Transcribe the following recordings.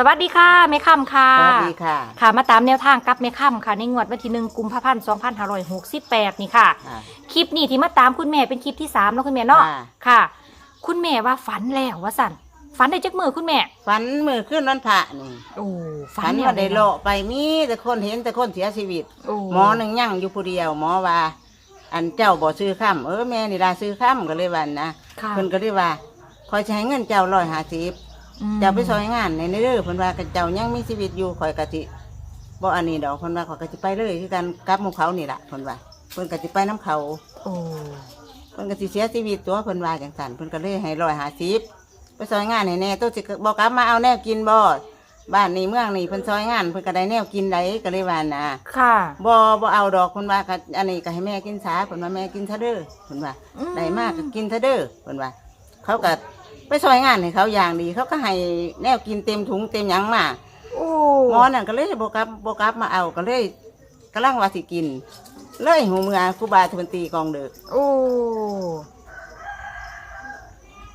สวัสดีค่ะแม่ค่ำค่ะ สวัสดีค่ะ ค่ะมาตามแนวทางกับแม่ค่ำค่ะ ในงวดวันที่หนึ่งกุมภาพันธ์สองพันห้าร้อยหกสิบแปดนี่ค่ะอ่าคลิปนี้ที่มาตามคุณแม่เป็นคลิปที่สามแล้วคุณแม่เนาะ ค่ะค่ะ คุณแม่ว่าฝันแล้วว่าสั่นฝันได้จักมือคุณแม่ ฝันมือขึ้นวันพระนี่โอ้ฝันแล้วว่าได้เลาะไปมีแต่คนเห็นแต่คนเสียชีวิตโอ้หมอหนึ่งยั่งอยู่ผู้เดียว หมอว่า อันเจ้าบ่ซื้อข้ามเออแม่นี่ลาซื้อข้ามก็เลยวันนะค่ะ เพิ่นก็เลยว่าคอยจะให้เงินเจ้าร้อยห้าสิบม เจ้าไปซอยงานในเด้อเพิ่นว่าเจ้ายังมีชีวิตอยู่คอยกะสิบ่อันนี้ดอกเพิ่นว่าคอยกะสิไปเลยคือกันกับหมู่เขานี่ล่ะเพิ่นว่าเพิ่นกะสิไปน้ำเขาโอ้เพิ่นก็สิเสียชีวิตตัวเพิ่นว่าจังซั่นเพิ่นก็เลยให้ร้อยห้าสิบไปซอยงานให้แน่ตัวสิบอกกลับมาเอาแนวกินบ่บ้านนี้เมืองนี้เพิ่นซอยงานเพิ่นก็ได้แนวกินได้ก็เลยว่านะค่ะบ่บ่เอาดอกเพิ่นว่าก็อันนี้ก็ให้แม่กินซาเพิ่นว่าแม่กินซะเด้อเพิ่นว่าอืมได้มากก็กินซะเด้อเพิ่นว่า เขาก็ ไปซอยงานให้เขาอย่างดี เขาก็ให้แนวกินเต็มถุงเต็มหยังมาโอ้หมอนั่นก็เลยบ่กลับบ่กลับมาเอาก็เลยกำลังว่าสิกิน เลยหูเมือครูบาเพิ่นตีกองเด้อโอ้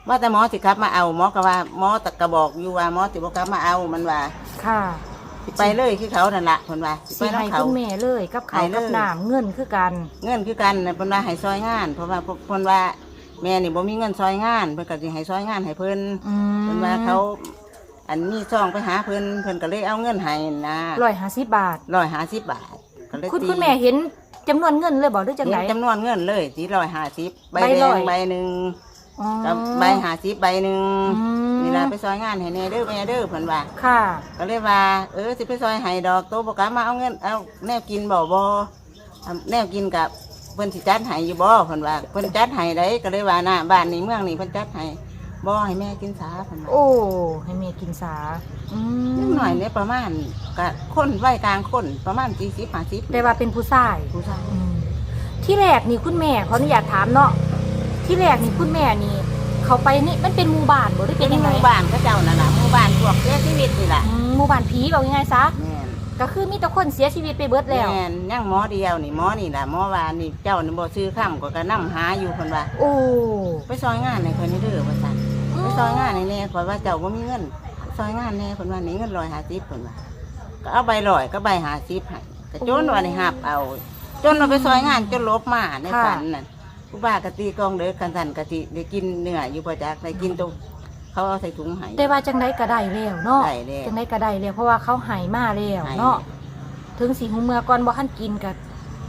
ว่าแต่หมอสิครับมาเอาหมอก็ว่าหมอตะกระบอกอยู่ว่าหมอสิบ่กลับมาเอามันว่า ค่ะสิไปเลยคือเขานั่นละเพิ่นว่าสิสิไปให้นำเขา คุณแม่เลยกับเขาวให้เลยกับน้ำเงินคือกัน เงินคือกันน่ะเพิ่นว่าให้ซอยงานเพราะว่าเพิ่นว่า แม่นี่บ่มีเงินซอยงาน เพิ่นก็สิให้ซอยงานให้เพิ่นอืมเพิ่นว่าเขา อันมีซองไปหาเพิ่นเพิ่นก็เลยเอาเงินให้นะร้อยห้าสิบบาท150บาทก็เลยคุณตีคุณแม่เห็นจำนวนเงินเลยบอกด้วยจังไหน เห็นจำนวนเงินเลยที่150ใบใบแดร้องย ใบหนึงอ๋อ กับใบ50ใบหนึงอืม นี่ล่ะไปซอยงานให้แน่เด้อแม่เด้อเพิ่นว่า ค่ะ ก็เลยว่า เออสิไปซอยไห้ดอกโตบอกกลับมาเอาเงินเอาแนวกินบ่บ่เอาแนวกินกับ เพิ่นสิจัดให้อยู่บ่เพิ่นว่าเพิ่นจัดให้ได้ก็เลยว่าหน้าบ้านนี้เมืองนี้เพิ่นจัดให้บ่ให้แม่กินสาเพิ่นว่าโอ้ ให้แม่กินสาอืมนิดหน่อยเนี่ยประมาณก็คนวัยกลางคนประมาณ40 50แต่ว่าเป็นผู้ชายผู้ชายอืมที่แรกนี่คุณแม่ขออนุญาตถามเนาะที่แรกนี่คุณแม่นี่ เขาไปนี่มันเป็นหมู่บ้านบ่หรือเป็เป็นนยังหไงมู่บ้านเขาเจ้านั่นน่ะหมู่บ้านพวกเสียชีวิตนี่ล่ะอืมหมู่บ้านผีบอกยังไงซะ แม่น ก็คือมีแต่คนเสียชีวิตไปเบิดแล้วแม่นยังหมอเดียวนี่หมอนี่ล่ะหมอว่านี่เจ้านี่บ่ซื้อข้ามก็ก็นำหาอยู่เพิ่นว่า โอ้ไปซอยงานให้เพิ่นนี่เด้อว่าซั่นไปซอยงานในแน่ข่อยว่าเจ้าว่ามีเงินซอยงานแน่คนว่านี่เงินร้อยห้าสิบคนว่าก็เอาใบลอยก็ใบห้าสิบให้ก็จนว่าในหับเอา จนเราไปซอยงานจนลบมาในฝันนั่นผู้บ้ากะตีกองเด้อกันสันกะติได้กินเนื้ออยู่ประจักษ์ได้กินตรง เขาเอาใส่ถุงให้ แต่ว่าจังไดก็ได้แล้วเนาะได้แล้ว จังไดก็ได้แล้วเพราะว่าเขาใหายมาแล้วให้เนาะถึงสิหูเมื่อก่อนบ่ทันกินก็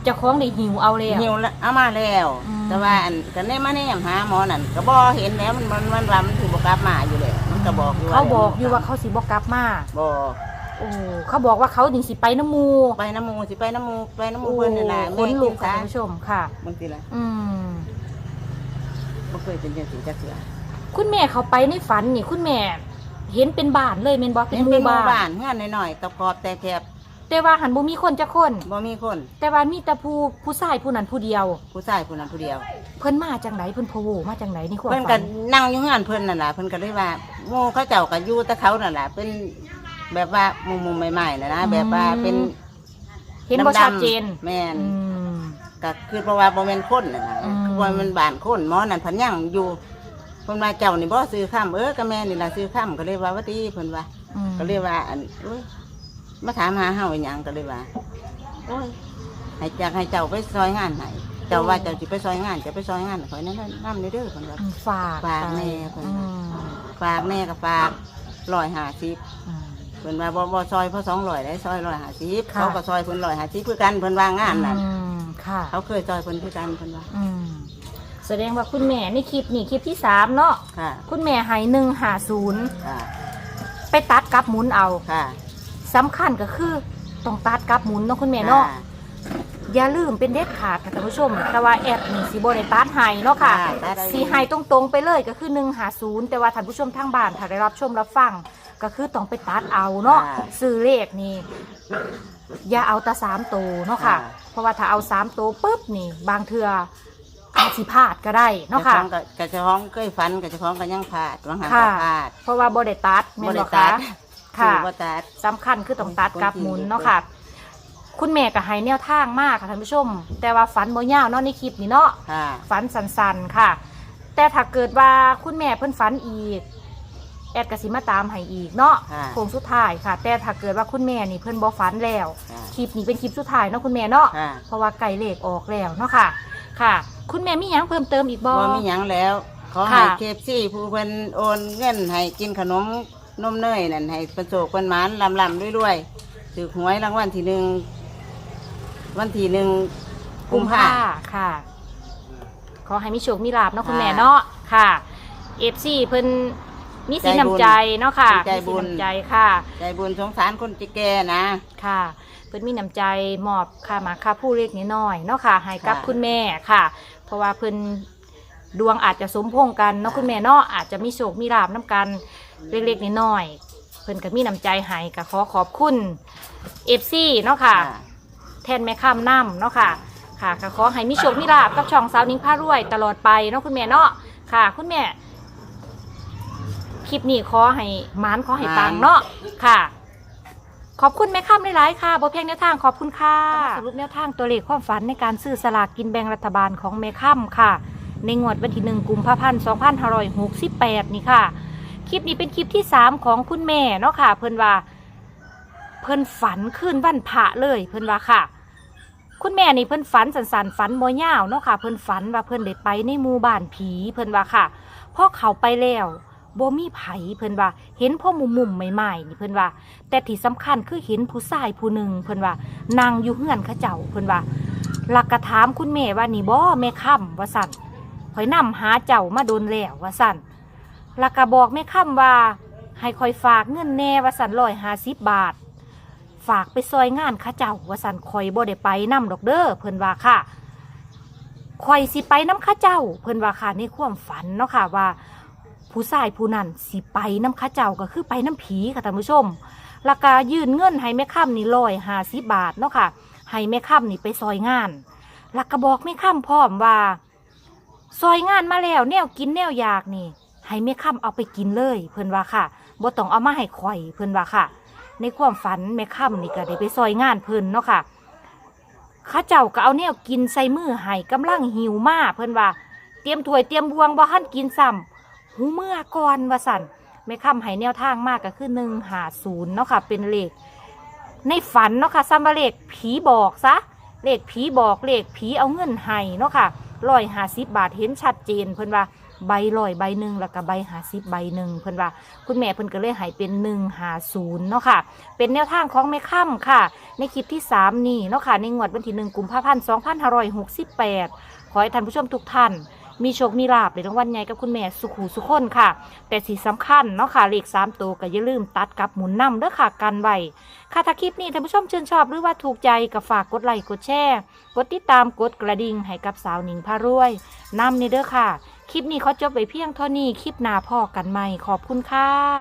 เจ้าของได้หิวเอาแล้ว หิวละเอามาแล้ว อืม แต่ว่าอันกันได้มาแนมหาหมอนั่นก็บ่เห็นแล้วมันมันมันว่ามันถือบกลับมาอยู่เลยมันก็บอกอยู่ว่าเขาบอกอยู่ว่าเขาสิบ่กลับมาบอกโอ้เขาบอกว่าเขานี่สิไปน้ำหมูไปน้ำหมูสิไปน้ำหมูไปน้ำหมูเพิ่นนี่ล่ะขนลุกแม่ค่ะกิท่านผู้ชมค่ะ บางทีละอืม บ่เคยเป็นจังซี่จักเทื่อ คุณแม่เขาไปในฝันนี่คุณแม่ เห็นเป็นบ้านเลยแม่นบ่เป็เป็นนหหมู่มู่บ้าบ้านนเฮือนน้อยๆกรอบๆแต่แคบแต่ว่าหันบ่มีคนจักคน บ่มีคนแต่ว่ามีแต่ผู้ผู้ชายผู้นั้นผู้เดียว ผู้ชายผู้นั้นผู้เดียว เพิ่นมาจังไหนเพิ่นโผล่มาจังไหนนี่ความเพิ่นก็ฝันนั่งอยู่เฮือนเพิ่นนั่นล่ะเพิ่นก็เลยว่าหมู่เขาเจ้าก็อยู่แต่เขานั่นล่ะเป็นแบบว่าหมู่ๆใหม่ๆน่ะนะแบบว่าเป็นเห็นบ่ดำๆชัดเจนแม่น อืม ก็คือเพราะว่าบ่แม่นคนน่ะนะอืม คือว่ามันบ้านคนหมอนั่นเพันยังอยู่ เพิ่นว่าเจ้านี่บ่ซื้อข้ามเออก็แม่นี่ล่ะซื้อข้ามก็เลยว่าว่าดีเพิ่นว่า อืมก็เลยว่าอันโอ้ยมาถามหาเฮาอีหยังก็เลยว่าโอ้ยให้อยากให้เจ้าไปซอยงานให้เจ้าว่าเจ้าสิไปซอยงานจะไปซอยงานข่อยนั่นนำเด้อเพิ่นว่าอืมฝากฝากแม่เพิ่น อืมฝากแม่ก็ฝากร้อยห้าสิบอืม เพิ่นว่าบ่บ่ซอยเพราะสองร้อยได้ซอยร้อยห้าสิบค่ะ เขาก็ซอยเพิ่นร้อยห้าสิบคือกันเพิ่นว่างานนั่นอืมค่ะเขาเคยซอยเพิ่นคือกันเพิ่นว่าอืม แสดงว่าคุณแม่ในคลิปนี่คลิปที่สามเนาะค่ะ คุณแม่ให้หนึ่งหาศูนย์ค่ะ ไปตัดกับหมุนเอาค่ะสำคัญก็คือต้องตัดกับหมุนเนาะคุณแม่เนาะค่อย่าลืมเป็นเด็ดขาดค่ะท่านผู้ชม แต่ว่าแอดนี่สิบ่ได้ตัดให้เนาะค่ะค่ะตัดได้ สีให้ตรงๆไปเลยก็คือ1หา0แต่ว่าท่านผู้ชมทางบ้านถ้าได้รับชมรับฟังก็คือต้องไปตัดเอาเนาะซื้อเลขนี่ อย่าเอาแต่สามตัวเนาะค่ะเพราะว่าถ้าเอาสามตัวปุ๊บนี่ บางเทื่อ อาจสิพลาดก็ได้เนาะค่ะ เจ้าของก็กระเจ้าของเคยฝันกระเจ้าของก็ยังพลาดบางหางค่ะก็พลาด เพราะว่าบ่ได้ตัดแม่บ่นได้บ่ตัคะดค่ะ ถือว่าตัด สำคัญคือต้องตัดกับหมุนเนาะค่ะ คุณแม่ก็ให้แนวทางมากค่ะท่านผู้ชม แต่ว่าฝันบ่ยาวเนาะในคลิปนี้เนาะ ค่ะ ฝันสันๆค่ะ แต่ถ้าเกิดว่าคุณแม่เพิ่นฝันอีก แอดกสิมาตามให้อีกเนาะค่ะโค้งสุดท้ายค่ะ แต่ถ้าเกิดว่าคุณแม่นี่เพิ่นบ่ฝันแล้ว ค่ะ คลิปนี้เป็นคลิปสุดท้ายเนาะคุณแม่เนาะ ค่ะ เพราะว่าไก่เลขออกแล้วเนาะค่ะ ค่ะ คุณแม่มีหยังเพิ่มเติมอีกบ่ บ่มีหยังแล้ว ขอให้ค่ะ เคฟซี่ผู้เพิ่นโอนเงินให้กินขนมนมเนยนั่นให้ประสบคนหมานลำลำๆรวยๆถือหวยรางวัลที่หนึ่งวันที่หนึ่งกุมภา ค่ะ ขอให้มีโชคมีลาบเนาะคุณค่ะแม่เนาะค่ะ เอฟซีเพิ่น มีสีใจบุญน้ำใจเนาะค่ะใจบุญมีสีน้ำใจค่ะ ใจบุญสงสารคนจิแก่นะค่ะเพิ่นมีน้ำใจมอบค่าหมาค่าผู้เล็กน้อยๆเนาะค่ะให้กับค่ะคุณแม่ค่ะ เพราะว่าเพิ่นดวงอาจจะสมพงษ์กันเนาะคุณแม่เนาะอาจจะมีโชคมีลาบน้ำกันเล็กๆน้อยๆเพิ่นก็มีน้ำใจให้ก็ขอขอบคุณเอฟซีเนาะค่ะ แทนแม่ข้ามน้ำเนาะค่ะค่ะก็ขอให้มีโชคมีลาบกับช่องสาวนิ้งผ้ารวยตลอดไปเนาะคุณแม่เนาะค่ะ คุณแม่ คลิปนี้ขอให้หมานขอให้ปังเนาะค่ะ ขอบคุณแม่ข้ามหลายๆค่ะบ่เพียงแนวทางขอบคุณค่ะสรุปแนวทางตัวเลขความฝันในการซื้อสลากกินแบ่งรัฐบาลของแม่ข้ามค่ะ ในงวดวันที่หนึ่งกุมภาพันธ์2568นี่ค่ะ คลิปนี้เป็นคลิปที่3ของคุณแม่เนาะค่ะ เพิ่นว่า เพิ่นฝันขึ้นวันพระเลยเพิ่นว่าค่ะคุณแม่นี่เพิ่นฝันสันๆฝันบ่ยาวเนาะค่ะ เพิ่นฝันว่าเพิ่นได้ไปในหมู่บ้านผีเพิ่นว่าค่ะพอเขาไปแล้ว บ่มีไผเพิ่นว่า เห็นพ่อมุมมุมใหม่ๆนี่เพิ่นว่า แต่ที่สำคัญคือเห็นผู้ชายผู้หนึ่งเพิ่นว่านั่งอยู่เฮือนเขาเจ้าเพิ่นว่าหลักกระถามคุณแม่ว่านี่บ่แม่ค่ำว่าสั่นข่อยนำหาเจ้ามาโดนแล้วว่าสั่นแล้วก็บอกแม่ค่ำว่า ให้คอยฝากเงินแน่ว่าสั่นร้อยห้าสิบบาท ฝากไปซอยงานข้าเจ้าว่าสันคอยบ่ได้ไปนำดอกเด้อเพิ่นว่าค่ะคอยสิไปน้ำข้าเจ้า เพิ่นว่าค่ะในความฝันเนาะค่ะว่า ผู้ชายผู้นั้นสิไปน้ำข้าเจ้าก็คือไปน้ำผีค่ะท่านผู้ชมแล้วก็ยื่นเงินให้แม่ค่ำนี่ร้อยหาสิบาทเนาะค่ะให้แม่ค่ำนี่ไปซอยงานแล้วก็บอกแม่ค่ำพร้อมว่าซอยงานมาแล้วแนวกินแนวอยากนี่ ให้แม่ค่ำเอาไปกินเลย เพิ่อนว่าค่ะบ่ต้องเอามาให้ข่อยเพิ่อนว่าค่ะ ในความฝันแม่ค่ำนี่ก็ได้ไปซอยงานเพิ่อนเนาะค่ะข้าเจ้าก็เอาแนวกินใส่มือให้กำลังหิวมากเพิ่อนว่า เตรียมถ้วยเตรียมบวงบ่หันกินซ้ำ หูเมื่อก่อนว่าสันแม่ค่ำให้แนวทางมากก็คือหนึ่งหาศูนย์เนาะค่ะ เป็นเลขในฝันเนาะค่ะซัมบาเลขผีบอกซะเลขผีบอกเลขผีเอาเงินให้เนาะค่ะร้อยหาสิบบาทเห็นชัดเจนเพิ่อนว่าใบลอยใบหนึ่งแล้วก็ใบหาสิบใบหนึ่งเพิ่อนว่า คุณแม่เพิ่อนก็เลยให้เป็นหนึ่งหาศูนย์เนาะค่ะ เป็นแนวทางของแม่ค่ำค่ะ ในคลิปที่3นี่เนาะค่ะ ในงวดวันที่1กุมภาพันธ์2568ขอให้ท่านผู้ชมทุกท่าน มีโชคมีลาบในรางวัลใหญ่กับคุณแม่สุขูสุขคนค่ะ แต่สิ่งสำคัญเนาะค่ะเลข3ตัวก็อย่าลืมตัดกับหมุนนำเด้อค่ะกันไว้ค่ะถ้าคลิปนี้ท่านผู้ชมชื่นชอบหรือว่าถูกใจก็ฝากกดไลค์กดแชร์กดติดตามกดกระดิ่งให้กับสาวหนิงพารวยนำนี่เด้อค่ะ คลิปนี้เขาจบไปเพียงเท่านี้คลิปหน้าพ่อกันใหม่ขอบคุณค่ะ